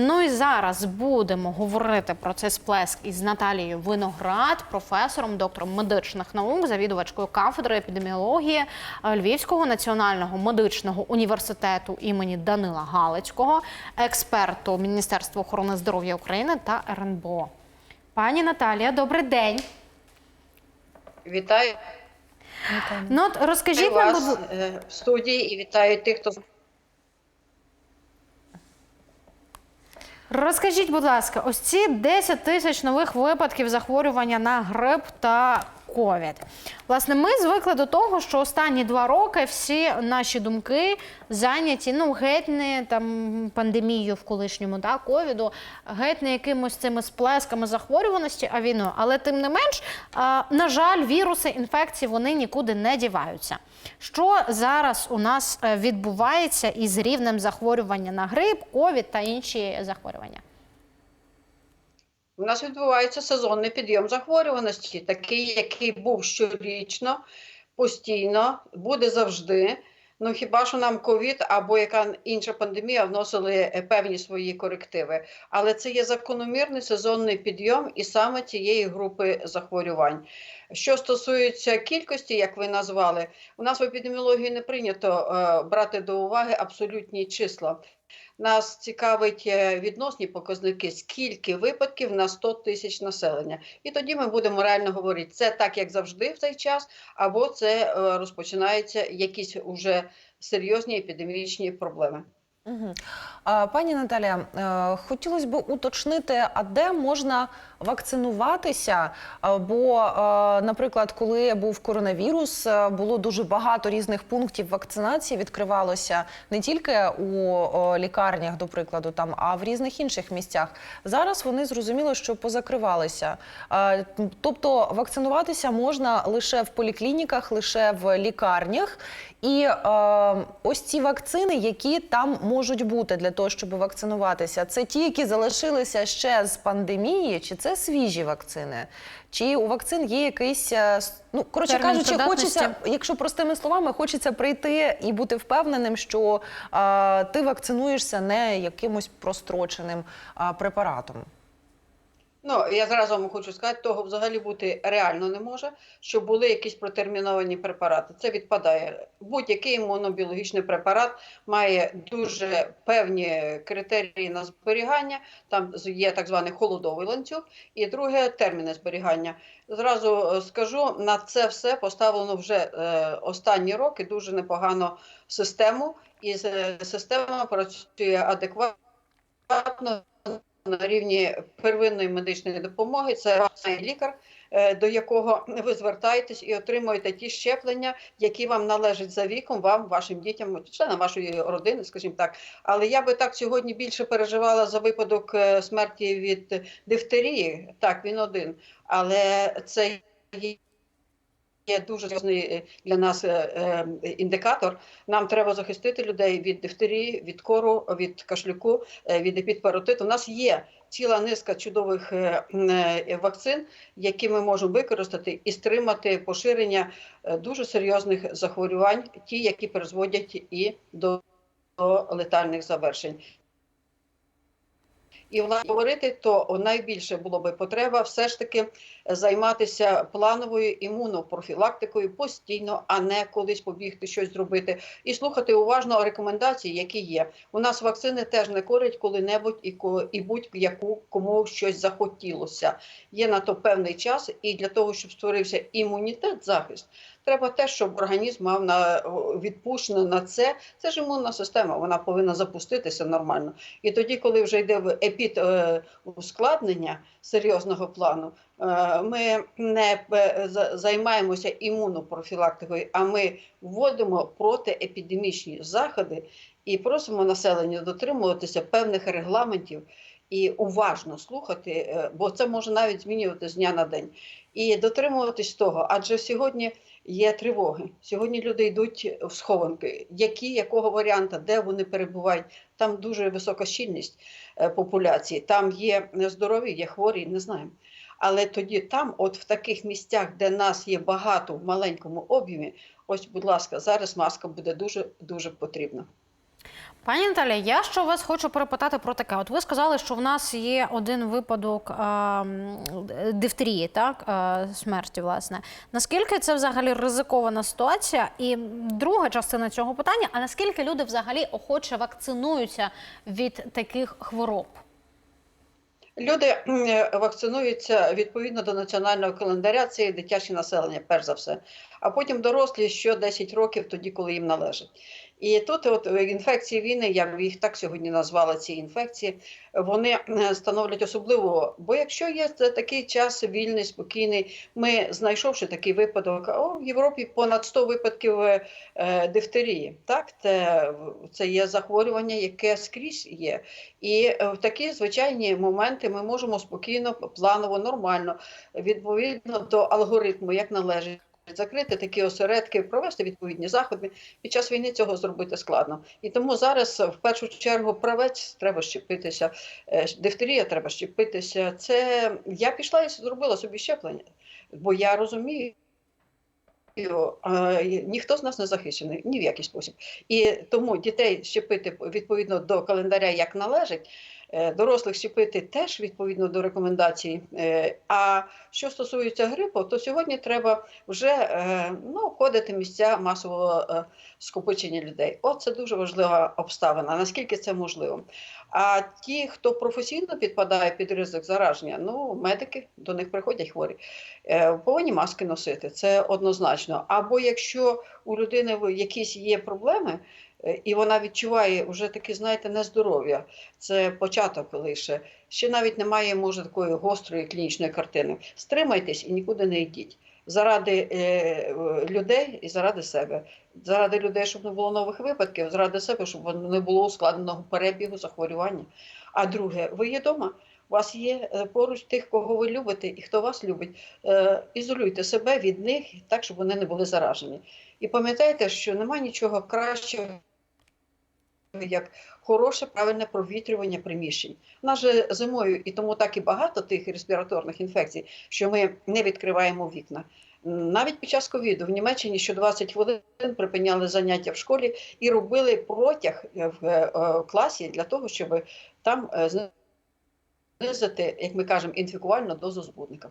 Ну і зараз будемо говорити про цей сплеск із Наталією Виноград, професором, доктором медичних наук, завідувачкою кафедри епідеміології е, Львівського національного медичного університету імені Данила Галицького, експерту Міністерства охорони здоров'я України та РНБО. Пані Наталія, добрий день. Вітаю Ну от розкажіть нам, вас е, в студії і вітаю тих, хто Розкажіть, будь ласка, ось ці 10 тисяч нових випадків захворювання на грип та ковід. Власне, ми звикли до того, що останні два роки всі наші думки зайняті ну геть не там пандемією в колишньому да, ковіду, геть не якимось цими сплесками захворюваності, а війною. Але тим не менш, на жаль, віруси, інфекції вони нікуди не діваються. Що зараз у нас е, відбувається із рівнем захворювання на грип, ковід та інші захворювання? У нас відбувається сезонний підйом захворюваності, такий, який був щорічно, постійно, буде завжди. Ну хіба що нам ковід або яка інша пандемія вносили е, певні свої корективи. Але це є закономірний сезонний підйом і саме цієї групи захворювань. Що стосується кількості, як ви назвали, у нас в епідеміології не прийнято е, брати до уваги абсолютні числа. Нас цікавить е, відносні показники, скільки випадків на 100 тисяч населення. І тоді ми будемо реально говорити, це так, як завжди в цей час, або це е, розпочинаються якісь уже серйозні епідемічні проблеми. Пані Наталія, хотілося б уточнити, а де можна вакцинуватися? Бо, е, наприклад, коли був коронавірус, е, було дуже багато різних пунктів вакцинації. Відкривалося не тільки у лікарнях, до прикладу, там, а в різних інших місцях. Зараз вони зрозуміло, що позакривалися. Е, Тобто вакцинуватися можна лише в поліклініках, лише в лікарнях. І е, ось ці вакцини, які там можуть бути для того, щоб вакцинуватися, це ті, які залишилися ще з пандемії, чи це свіжі вакцини? Чи у вакцин є якийсь, е, ну коротше Термін кажучи, хочеться, якщо простими словами, хочеться прийти і бути впевненим, що а, ти вакцинуєшся не якимось простроченим а, препаратом. Ну, я зразу вам хочу сказати, того взагалі бути реально не може, щоб були якісь протерміновані препарати. Це відпадає. Будь-який імунобіологічний препарат має дуже певні критерії на зберігання. Там є так званий холодовий ланцюг, і друге терміни зберігання. Зразу е, скажу, на це все поставлено вже е, останні роки дуже непогано систему, і е, система працює адекватно на рівні первинної медичної допомоги. Це лікар, е, до якого ви звертаєтесь і отримуєте ті щеплення, які вам належать за віком, вам, вашим дітям, членам вашої родини, скажімо так. Але я би так сьогодні більше переживала за випадок е, смерті від дифтерії. Так, він один, але це є. Є дуже серйозний е, для нас е, е, індикатор. Нам треба захистити людей від дифтерії, від кору, від кашлюку, від епідпаротиту. У нас є ціла низка чудових вакцин, які ми можемо використати і стримати поширення дуже серйозних захворювань, ті, які призводять і до летальних завершень. І власне говорити, то найбільше було би потреба все ж таки займатися плановою імунопрофілактикою постійно, а не колись побігти щось зробити, і слухати уважно рекомендації, які є. У нас вакцини теж не корять коли-небудь і і будь-яку кому щось захотілося. Є на то певний час, і для того, щоб створився імунітет, захист, треба те, щоб організм мав на відпущено на це. Це ж імунна система, вона повинна запуститися нормально. І тоді, коли вже йде епід е, ускладнення серйозного плану, е, ми не е, займаємося імунопрофілактикою, а ми вводимо протиепідемічні заходи і просимо населення дотримуватися певних регламентів. І уважно слухати, бо це може навіть змінювати з дня на день, і дотримуватись того. Адже сьогодні є тривоги. Сьогодні люди йдуть в схованки. Які, якого варіанта, де вони перебувають? Там дуже висока щільність е, популяції. Там є нездорові, є хворі, не знаємо. Але тоді там, от в таких місцях, де нас є багато в маленькому об'ємі, ось, будь ласка, зараз маска буде дуже дуже потрібна. Пані Наталя, я що вас хочу перепитати про таке. От ви сказали, що в нас є один випадок е, дифтерії, так е, смерті, власне. Наскільки це взагалі ризикована ситуація? І друга частина цього питання: а наскільки люди взагалі охоче вакцинуються від таких хвороб? Люди вакцинуються відповідно до національного календаря. Це є дитяче населення, перш за все, а потім дорослі що 10 років, тоді коли їм належить. І тут от е, інфекції війни, я б їх так сьогодні назвала ці інфекції, вони е, становлять особливо. Бо якщо є такий час вільний, спокійний, ми знайшовши такий випадок, о, в Європі понад 100 випадків е, е, дифтерії. Так, це, є захворювання, яке скрізь є. І е, в такі звичайні моменти ми можемо спокійно, планово, нормально, відповідно до алгоритму, як належить. Закрити такі осередки, провести відповідні заходи. Під час війни цього зробити складно. І тому зараз в першу чергу правець треба щепитися, е, дифтерія треба щепитися. Це я пішла і зробила собі щеплення, бо я розумію. Ніхто з нас не захищений ні в який спосіб. І тому дітей щепити відповідно до календаря, як належить, дорослих щепити теж відповідно до рекомендацій. Е, А що стосується грипу, то сьогодні треба вже е, ну, входити місця масового е, скопичення людей. От це дуже важлива обставина. Наскільки це можливо? А ті, хто професійно підпадає під ризик зараження, ну медики до них приходять хворі, е, повинні маски носити. Це однозначно. Або якщо у людини якісь є проблеми. Е, І вона відчуває вже таке, знаєте, нездоров'я. Це початок лише. Ще навіть немає, може, такої гострої клінічної картини. Стримайтесь і нікуди не йдіть. Заради е, е, людей і заради себе. Заради людей, щоб не було нових випадків, заради себе, щоб не було ускладненого перебігу захворювання. А друге, ви є вдома, у вас є е, поруч тих, кого ви любите і хто вас любить. Е, Ізолюйте себе від них так, щоб вони не були заражені. І пам'ятайте, що немає нічого кращого, як хороше, правильне провітрювання приміщень. У нас же зимою і тому так і багато тих респіраторних інфекцій, що ми не відкриваємо вікна. Навіть під час ковіду в Німеччині що 20 хвилин припиняли заняття в школі і робили протяг е, в е, е, класі для того, щоб там знизити, як ми кажемо, інфікувальну дозу збудника.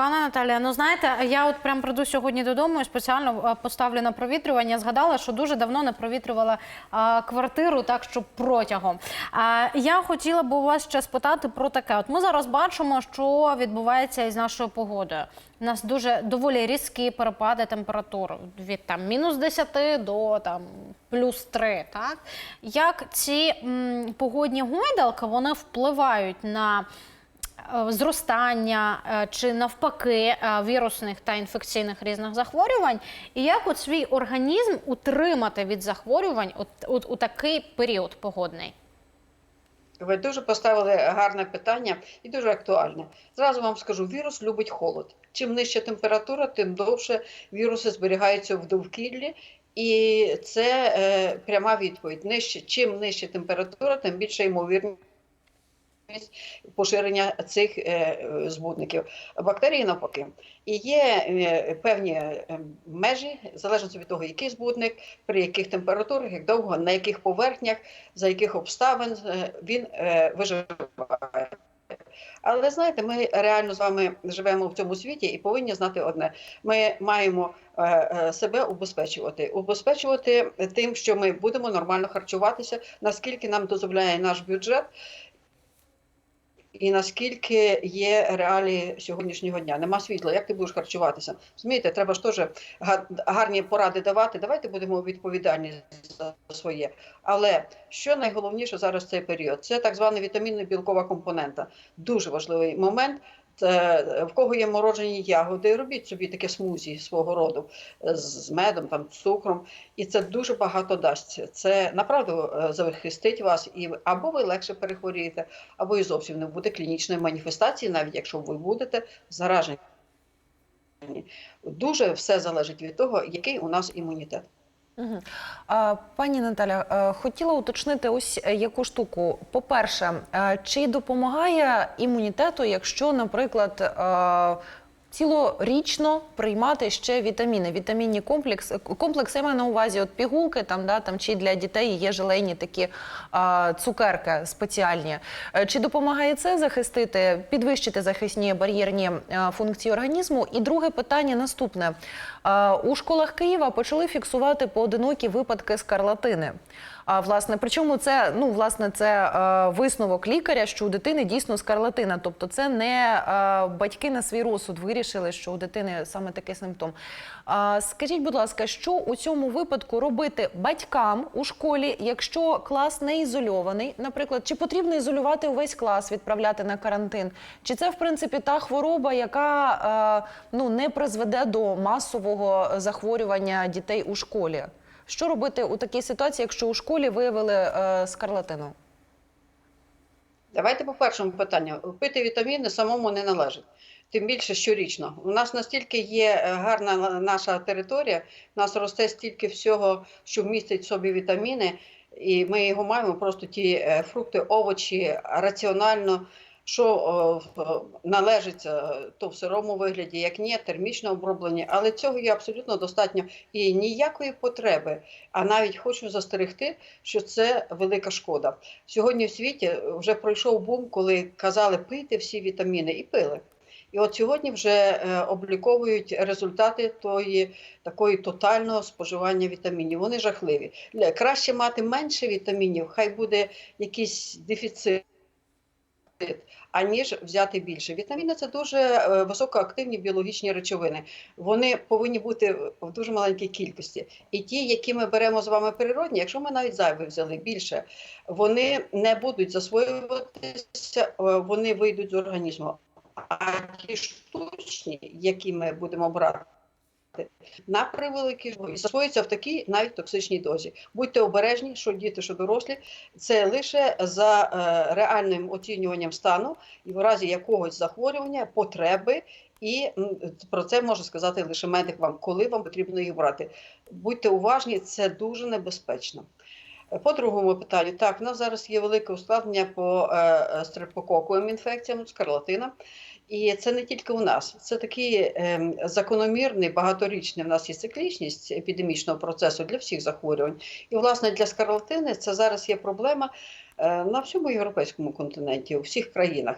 Пане Наталія, ну знаєте, я от прям прийду сьогодні додому і спеціально поставлю на провітрювання. Згадала, що дуже давно не провітрювала а, квартиру, так щоб протягом. А, я хотіла б у вас ще спитати про таке. От ми зараз бачимо, що відбувається із нашою погодою. У нас дуже доволі різкі перепади температур від там мінус 10 до там плюс 3. Так як ці м, погодні гойдалки вони впливають на зростання е, чи навпаки е, вірусних та інфекційних різних захворювань, і як от свій організм утримати від захворювань от, от, у такий період погодний? Ви дуже поставили гарне питання і дуже актуальне. Зразу вам скажу: вірус любить холод. Чим нижча температура, тим довше віруси зберігаються в довкіллі. І це е, пряма відповідь. Нижче, чим нижча температура, тим більше ймовірність поширення цих е, збудників. Бактерії навпаки. І є е, певні е, межі, залежно від того, який збудник, при яких температурах, як довго, на яких поверхнях, за яких обставин він виживає. Але знаєте, ми реально з вами живемо в цьому світі і повинні знати одне: ми маємо себе убезпечувати, убезпечувати тим, що ми будемо нормально харчуватися, наскільки нам дозволяє наш бюджет. І наскільки є реалії сьогоднішнього дня? Нема світла, як ти будеш харчуватися? Змієте, треба ж теж га- гарні поради давати. Давайте будемо відповідальні за своє. Але що найголовніше зараз цей період? Це так звана вітамінно-білкова компонента. Дуже важливий момент. Це, в кого є морожені ягоди, робіть собі таке смузі свого роду е, з медом, там, цукром, і це дуже багато дасть. Це направду е, захистить вас, і або ви легше перехворієте, або і зовсім не буде клінічної маніфестації, навіть якщо ви будете заражені. Дуже все залежить від того, який у нас імунітет. Пані Наталя, е, хотіла уточнити ось е, яку штуку. По-перше, е, чи допомагає імунітету, якщо, наприклад, цілорічно приймати ще вітаміни, вітамінні комплекс, комплекси я маю на увазі, от пігулки там, да, там чи для дітей є желейні такі а, цукерки спеціальні. Е, Чи допомагає це захистити, підвищити захисні бар'єрні е, функції організму? І друге питання наступне: Е, у школах Києва почали фіксувати поодинокі випадки скарлатини. А власне, причому це ну власне це е, висновок лікаря, що у дитини дійсно скарлатина. Тобто, це не е, батьки на свій розсуд вирішили, що у дитини саме такий симптом. А скажіть, будь ласка, що у цьому випадку робити батькам у школі, якщо клас не ізольований, наприклад, чи потрібно ізолювати увесь клас, відправляти на карантин? Чи це в принципі та хвороба, яка е, ну не призведе до масового захворювання дітей у школі? Що робити у такій ситуації, якщо у школі виявили е, скарлатину? Давайте по першому питанню. Пити вітаміни самому не належить. Тим більше щорічно. У нас настільки є е, гарна наша територія, у нас росте стільки всього, що містить в собі вітаміни, і ми його маємо просто ті е, фрукти, овочі раціонально. Що о, належить е, то в сирому вигляді, як ні, термічно оброблені, але цього є абсолютно достатньо і ніякої потреби. А навіть хочу застерегти, що це велика шкода. Сьогодні в світі вже пройшов бум, коли казали пийте всі вітаміни і пили. І от сьогодні вже е, обліковують результати тої такої тотального споживання вітамінів. Вони жахливі. Краще мати менше вітамінів, хай буде якийсь дефіцит. Аніж взяти більше. Вітаміни це дуже е, високоактивні біологічні речовини. Вони повинні бути в дуже маленькій кількості. І ті, які ми беремо з вами природні, якщо ми навіть зайві взяли більше, вони не будуть засвоюватися, е, вони вийдуть з організму. А ті штучні, які ми будемо брати, на превеликий жаль, засвоюються в такій навіть токсичній дозі. Будьте обережні, що діти, що дорослі, це лише за е, реальним оцінюванням стану і в разі якогось захворювання, потреби. І про це може сказати лише медик вам, коли вам потрібно їх брати. Будьте уважні, це дуже небезпечно. По другому питанню, так, у нас зараз є велике ускладнення по е, е, стрептококовим інфекціям, скарлатина. І це не тільки у нас, це такий ем, закономірний, багаторічний в нас є циклічність епідемічного процесу для всіх захворювань. І, власне, для скарлатини це зараз є проблема е, на всьому європейському континенті, у всіх країнах.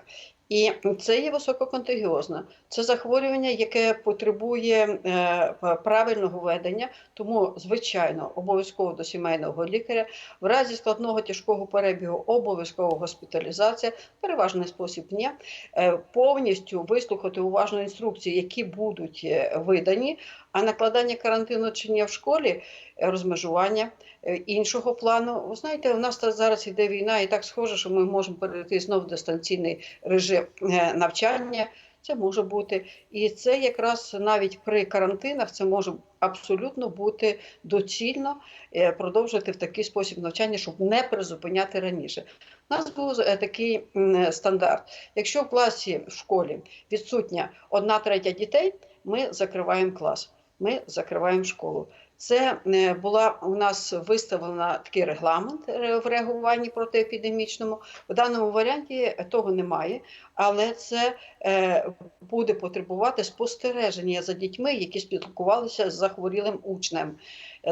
І це є висококонтагіозне. Це захворювання, яке потребує е, правильного ведення, тому, звичайно, обов'язково до сімейного лікаря. В разі складного тяжкого перебігу обов'язково госпіталізація, переважний спосіб ні. Е, повністю вислухати уважно інструкції, які будуть е, видані, а накладання карантину чи ні в школі, е, розмежування е, іншого плану. Ви знаєте, у нас зараз іде війна, і так схоже, що ми можемо перейти знову в дистанційний режим е, навчання. Це може бути, і це якраз навіть при карантинах це може абсолютно бути доцільно продовжити в такий спосіб навчання, щоб не призупиняти раніше. У нас був такий стандарт. Якщо в класі в школі відсутня одна третя дітей, ми закриваємо клас, ми закриваємо школу. Це е, була у нас виставлена такий регламент е, в реагуванні протиепідемічному. В даному варіанті того немає, але це е, буде потребувати спостереження за дітьми, які спілкувалися з захворілим учнем.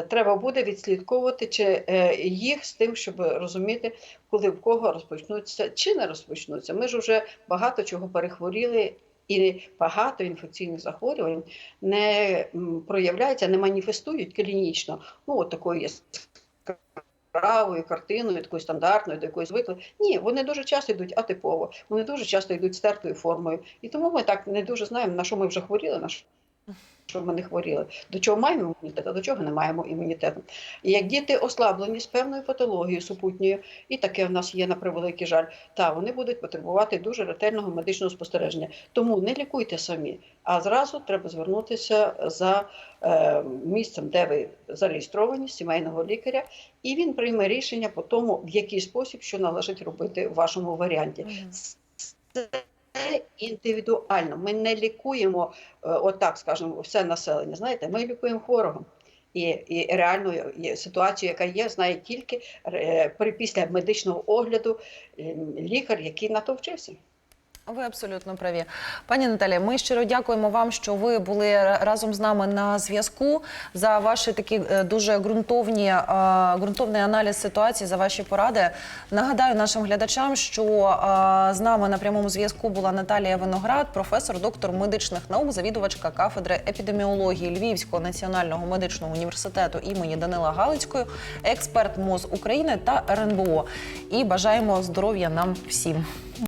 Треба буде відслідковувати чи їх з тим, щоб розуміти, коли в кого розпочнуться чи не розпочнуться. Ми ж вже багато чого перехворіли. І багато інфекційних захворювань не проявляються, не маніфестують клінічно. Ну, от такою правою картиною, такою стандартною, до якої звикли. Ні, вони дуже часто йдуть атипово, вони дуже часто йдуть стертою формою. І тому ми так не дуже знаємо, на що ми вже хворіли, на що що ми не хворіли. До чого маємо імунітет, а до чого не маємо імунітету. І як діти ослаблені з певною патологією супутньою, і таке в нас є на превеликий жаль, та вони будуть потребувати дуже ретельного медичного спостереження. Тому не лікуйте самі, а зразу треба звернутися за е, місцем, де ви зареєстровані, сімейного лікаря, і він прийме рішення по тому, в який спосіб що належить робити в вашому варіанті. Це індивідуально. Ми не лікуємо, е, отак скажемо, все населення. Знаєте, ми лікуємо хворого. І, і реальну ситуацію, яка є, знає тільки е, при після медичного огляду лікар, який на то вчився. Ви абсолютно праві. Пані Наталія, ми щиро дякуємо вам, що ви були разом з нами на зв'язку за ваші такі е, дуже ґрунтовні, е, ґрунтовний аналіз ситуації, за ваші поради. Нагадаю нашим глядачам, що е, з нами на прямому зв'язку була Наталія Виноград, професор, доктор медичних наук, завідувачка кафедри епідеміології Львівського національного медичного університету імені Данила Галицької, експерт МОЗ України та РНБО. І бажаємо здоров'я нам всім.